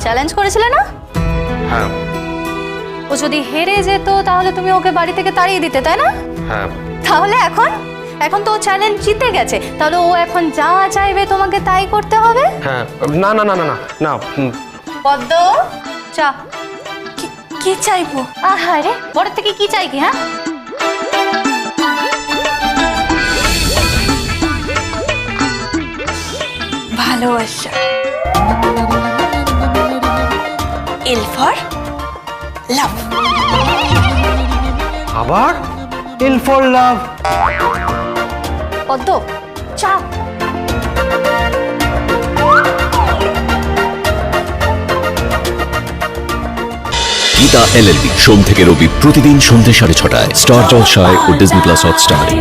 Challenge করেছিলে না? হ্যাঁ। ও যদি হেরে যেত তাহলে তুমি ওকে বাড়ি থেকে তাড়িয়ে দিতে তাই না? হ্যাঁ। তাহলে এখন? এখন তো ও চ্যালেঞ্জ জিতে গেছে। তাহলে ও এখন যা চাইবে তোমাকে তাই করতে হবে? হ্যাঁ না না না না না না পদ্ম চা। কি- চাইব? আহারে বড় থেকে কি চাই কি হ্যাঁ? ভালোবাসা। এল ফর লাভ আবার? এল ফর লাভ পদ্ম চা গীতা এলএলবি সোম থেকে রবি প্রতিদিন সন্ধ্যে সাড়ে ছটায়। স্টার জলসায় ও ডিজনি প্লাস হটস্টারে